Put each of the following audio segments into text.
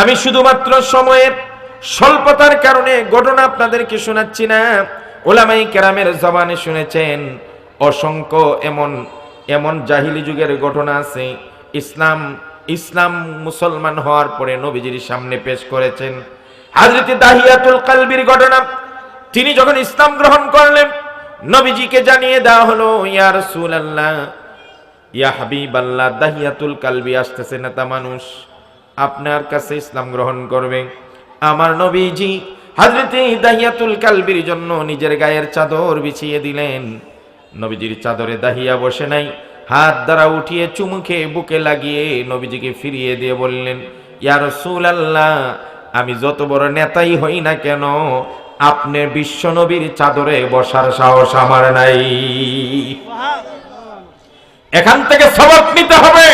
আমি শুধুমাত্র সময়ের স্বল্পতার কারণে ঘটনা আপনাদেরকে শোনাচ্ছি না। ওলামাই কেরামের জবানে শুনেছেন, অসংখ্য এমন এমন জাহিলি যুগের ঘটনা আছে। ইসলাম ইসলাম মুসলমান হওয়ার পরে নবীজির সামনে পেশ করেছেন। হাজরতে দাহিয়াতুল কালবির ঘটনা, তিনি যখন ইসলাম গ্রহণ করলেন, নবীজিকে জানিয়ে দেওয়া হলো, ইয়া রাসূলুল্লাহ, ইয়া হাবিব আল্লাহ দাহিয়াতুল কালবি আসতেছে নেতা মানুষ। আপনার কাছে ইসলাম গ্রহণ করবে। আমার নবীজি হাজরতে দাহিয়াতুল কালবির জন্য নিজের গায়ের চাদর বিছিয়ে দিলেন। নবীজির চাদরে দাহিয়া বসে নাই, হাত দ্বারা উঠিয়ে চুমুখে বুকে লাগিয়ে নবীজিকে ফিরিয়ে দিয়ে বললেন, ইয়া রাসূলুল্লাহ, আমি যত বড় নেতাই হই না কেন, আপনি বিশ্ব নবীর চাদরে বসার সাহস আমার নাই। এখান থেকে সবক নিতে হবে।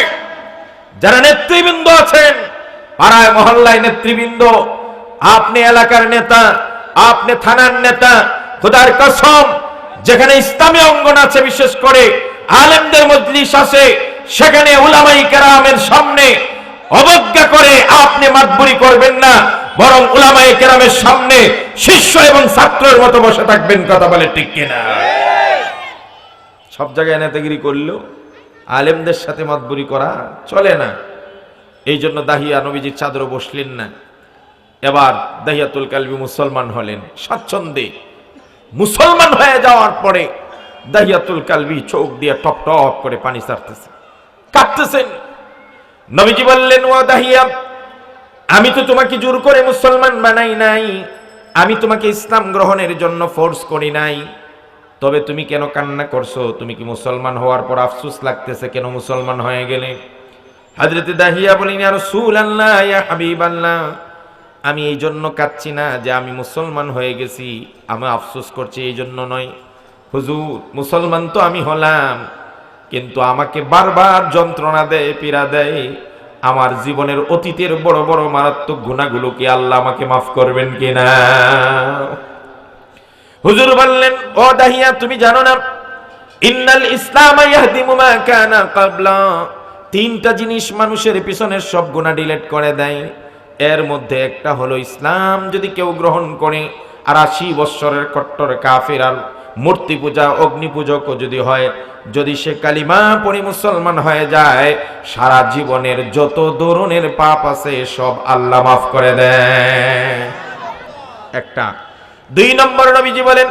যারা নেতৃবৃন্দ আছেন পাড়ায় মহল্লায় নেতৃবৃন্দ, আপনি এলাকার নেতা, আপনি থানার নেতা, খোদার কসম, যেখানে ইসলামী অঙ্গন আছে বিশেষ করে, আলেমদের মজলিস আছে, সেখানে উলামাই কেরামের সামনে অবজ্ঞা করে আপনি মাতবুরি করবেন না, বরং উলামাই কেরামের সামনে শিষ্য এবং ছাত্রের মতো বসে থাকবেন, কথা বলে ঠিক কিনা? সব জায়গায় নেতাগিরি করলেও আলেমদের সাথে মাতবুরি করা চলে না। এই জন্য দাহিয়া নবীজির চাদরও বসলেন না। এবার দাহিয়াতুল কালবি মুসলমান হলেন। স্বাচ্ছন্দ্যে মুসলমান হয়ে যাওয়ার পরে দাহিয়াতুল কালবি চোখ দিয়ে টপ টপ করে পানি ছাড়তেছে। কাঁদতেছেন। নবীজি বললেন, ও দাহিয়া, আমি তো তোমাকে জোর করে মুসলমান বানাই নাই। আমি তোমাকে ইসলাম গ্রহণের জন্য ফোর্স করি নাই। তবে তুমি কেন কান্না করছ? তুমি কি মুসলমান হওয়ার পর আফসুস লাগতেছে কেন মুসলমান হয়ে গেলে? হাজরতে দাহিয়া বলেন আর সুল আল্লাহ ইয়া হাবিব আল্লাহ আমি এই জন্য কাঁদছি না যে আমি মুসলমান হয়ে গেছি। আমি আফসোস করছি এই জন্য নয়। হুজুর, মুসলমান তো আমি হলাম, কিন্তু আমাকে বারবার যন্ত্রণা দেয়, পীড়া দেয়। আমার জীবনের অতীতের বড় বড় মারাত্মক গুণাগুলোকে আল্লাহ আমাকে মাফ করবেন কিনা? হুজুর বললেন, ও দাহিয়া, তুমি জানো না, ইন্নাল ইসলাম ইয়াহদিমু মা কানা ক্বাবলা তিনটা জিনিস মানুষের পিছনের সব গুণা ডিলেট করে দেয়। এর মধ্যে একটা হলো ইসলাম, যদি কেউ গ্রহণ করে আর আশি বৎসরের কট্টর কাফের, আর মূর্তি পূজা, অগ্নি পূজকও যদি হয়, যদি সে কালিমা পড়ে মুসলমান হয়ে যায়, সারা জীবনের যত ধরনের পাপ আছে সব আল্লাহ মাফ করে দেয়। একটা। দুই নম্বর নবীজি বলেন,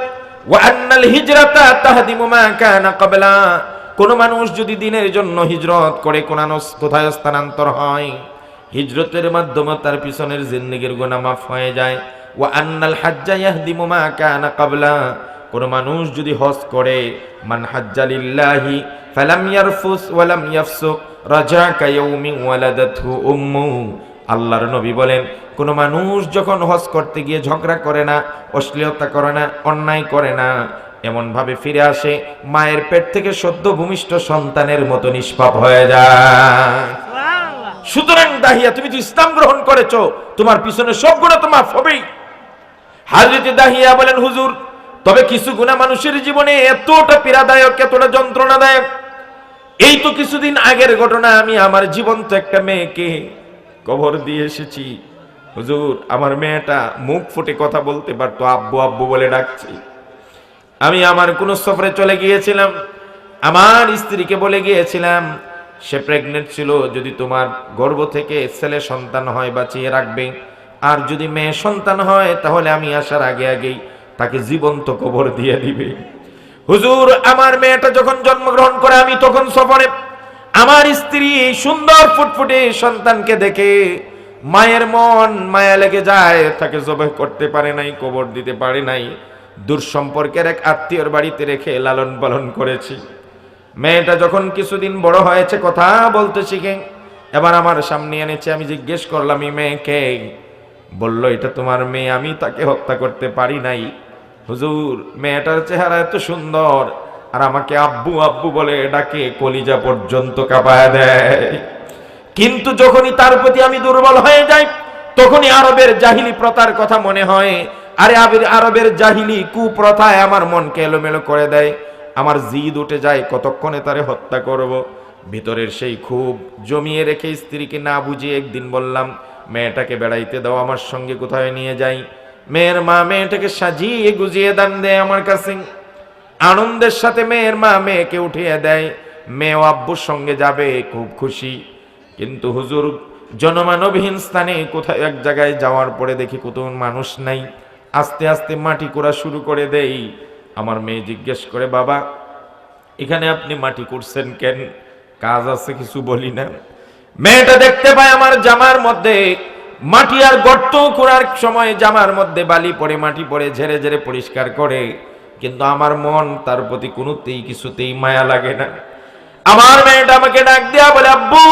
ওয়া আন্নাল হিজরাতা তাহদিমু মা কানা ক্বাবলা কোন মানুষ যদি দিনের জন্য হিজরত করে কোন কোথায় স্থানান্তর হয়? হিজরতের মাধ্যমে তার পিছনের জিন্দেগির গুনাহ মাফ হয়ে যায়। ওয়া আন্নাল হাজ্জা ইয়াহদিমু মা কানা ক্বাবলা কোন মানুষ যদি হজ করে, মান হাজ্জা লিল্লাহি ফালাম ইয়ারফুস ওয়ালাম ইয়াফসুক রাজা কায়াউমি ওয়ালাদাতহু উম্মু। আল্লাহর নবী বলেন, কোন মানুষ যখন হজ করতে গিয়ে ঝগড়া করে না, অশ্লীলতা করে না, অন্যায় করে না এমন ভাবে ফিরে আসে মায়ের পেট থেকে সদ্য ভূমিষ্ঠ সন্তানের মতো নিষ্পাপ হয়ে যায়। সুতরাং দাহিয়া তুমি তো ইসলাম গ্রহণ করেছ তোমার পিছনে সব গুণা তো মাফ হবেই। হাজরতে দাহিয়া বলেন হুজুর তবে কিছু গুণা মানুষের জীবনে এতটা পীড়াদায়ক এতটা যন্ত্রণাদায়ক। এই তো কিছুদিন আগের ঘটনা আমি আমার জীবন্ত একটা মেয়েকে কবর দিয়ে এসেছি। হুজুর আমার মেয়েটা মুখ ফুটে কথা বলতে পারতো আব্বু আব্বু বলে ডাকছি। আমি আমার কোন সফরে চলে গিয়েছিলাম। আমার স্ত্রীকে বলে গিয়েছিলাম, সে প্রেগনেন্ট ছিল, যদি তোমার গর্ভ থেকে ছেলে সন্তান হয় বাঁচিয়ে রাখবে। আর যদি মেয়ে সন্তান হয়, তাহলে আমি আসার আগে আগেই তাকে জীবন্ত কবর দিয়ে দিবে। হুজুর, আমার মেয়েটা যখন জন্মগ্রহণ করে, আমি তখন সফরে আমার স্ত্রী সুন্দর ফুটফুটে সন্তানকে দেখে মায়ের মন মায়া লেগে যায়। তাকে জবাই করতে পারে নাই, কবর দিতে পারে নাই। দূর সম্পর্কের এক আত্মীয়র বাড়িতে রেখে লালন পালন করেছি। মেয়েটা যখন কিছুদিন বড় হয়েছে, কথা বলতে শিখে। এবার আমার সামনে এনেছে, আমি জিজ্ঞেস করলাম, এই মেয়েকে বলল, এটা তোমার মেয়ে, আমি তাকে হত্যা করতে পারি নাই। হুজুর, মেয়েটার চেহারা এত সুন্দর, আর আমাকে আব্বু আব্বু বলে ডাকে, কলিজা পর্যন্ত কাঁপায় দেয়। কিন্তু যখনই তার প্রতি আমি দুর্বল হয়ে যাই, তখনই আরবের জাহিলি প্রথার কথা মনে হয়। আরে আবির আরবের জাহিলি কুপ্রথায় আমার মনকে এলোমেলো করে দেয়। আমার জিদ উঠে যায়, কতক্ষণে তারে হত্যা করব? ভিতরের সেই খুব জমিয়ে রেখে স্ত্রীকে না বুঝিয়ে একদিন বললাম, মেয়েটাকে বেড়াইতে দাও, আমার সঙ্গে কোথায় নিয়ে যাই? মেয়ের মা মেয়েটাকে সাজিয়ে গুজিয়ে দান দেয় আমার কাছে। আনন্দের সাথে মেয়ের মা মেয়েকে উঠিয়ে দেয়। মেয়ে আব্বুর সঙ্গে যাবে, খুব খুশি। কিন্তু হুজুর, জনমানবহীন স্থানে কোথায়, এক জায়গায় যাওয়ার পরে দেখি কত মানুষ নাই। আস্তে আস্তে মাটি করা শুরু করে দেই। আমার মেয়ে জিজ্ঞেস করে, বাবা, এখানে আপনি মাটি করছেন কেন? কাজ আছে কিছু বলি না। মেয়েটা দেখতে পায় আমার জামার মধ্যে মাটি আর গর্ত করার সময় জামার মধ্যে বালি পড়ে, মাটি পড়ে, ঝেড়ে ঝেড়ে পরিষ্কার করে। কিন্তু আমার মন তার প্রতি কোনোতেই, কিছুতেই মায়া লাগে না। আমার মেয়েটা আমাকে ডাক দেয়া বলে, আব্বু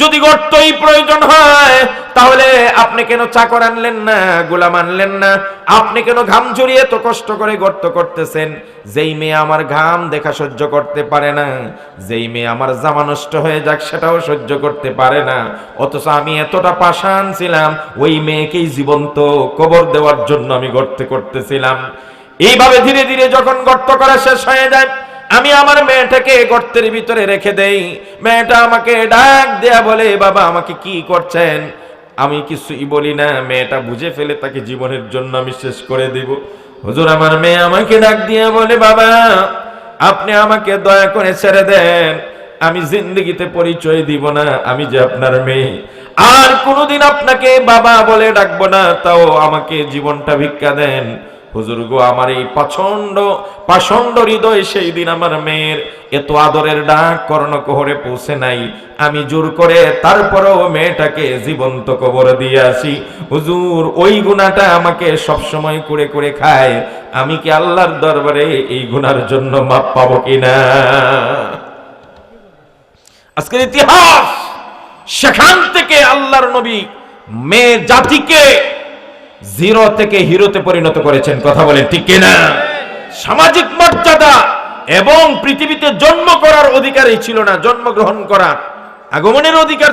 যদি গর্তই প্রয়োজন হয়, তাহলে আপনি কেন চাকর আনলেন না, গোলাম আনলেন না? আপনি কেন ঘাম ঝরিয়ে তো কষ্ট করে গর্ত করতেছেন? যেই মেয়ে আমার ঘাম দেখা সহ্য করতে পারে না, যেই মেয়ে আমার জামা নষ্ট হয়ে যাক সেটাও সহ্য করতে পারে না। অথচ আমি এতটা পাষাণ ছিলাম, ওই মেয়েকেই জীবন্ত কবর দেওয়ার জন্য আমি গর্ত করতেছিলাম। এইভাবে ধীরে ধীরে যখন গর্ত করা শেষ হয়ে যায় আমি আমার মেয়েটাকে গর্তের ভিতরে রেখে দেই। মেয়েটা আমাকে ডাক দেয়া বলে, বাবা, আমাকে কি করছেন? আমি কিছুই বলি না। মেয়েটা বুঝে ফেলে তাকে জীবনের জন্য আমি শেষ করে দেব। হুজুর, আমার মেয়ে আমাকে ডাক দিয়ে বলে, বাবা, আপনি আমাকে দয়া করে ছেড়ে দেন। আমি জিন্দগিতে পরিচয় দিব না। আমি যে আপনার মেয়ে। আর কোনোদিন আপনাকে বাবা বলে ডাকবো না। তাও আমাকে জীবনটা ভিক্ষা দেন। হুজুর গো, আমার এই প্রচণ্ড পাষণ্ড হৃদয় সেই দিন আমার মেয়ের এত আদরের ডাক কর্ণ কর্ণকোহরে পৌঁছে নাই। আমি জোর করে তারপরেও মেয়েটাকে জীবন্ত কবর দিয়ে আসি। হুজুর, ওই গুণাটা আমাকে সব সময় করে করে খায়। আমি কি আল্লাহর দরবারে এই গুণার জন্য মাপ পাবো কিনা? আজকের ইতিহাস, সেখান থেকে আল্লাহর নবী মেয়ে জাতিকে জিরো থেকে হিরোতে পরিণত করেছেন, কথা বলেন ঠিক কিনা? সামাজিক মর্যাদা এবং পৃথিবীতে জন্ম করার অধিকারই ছিল না, জন্মগ্রহণ করার আগমনের অধিকার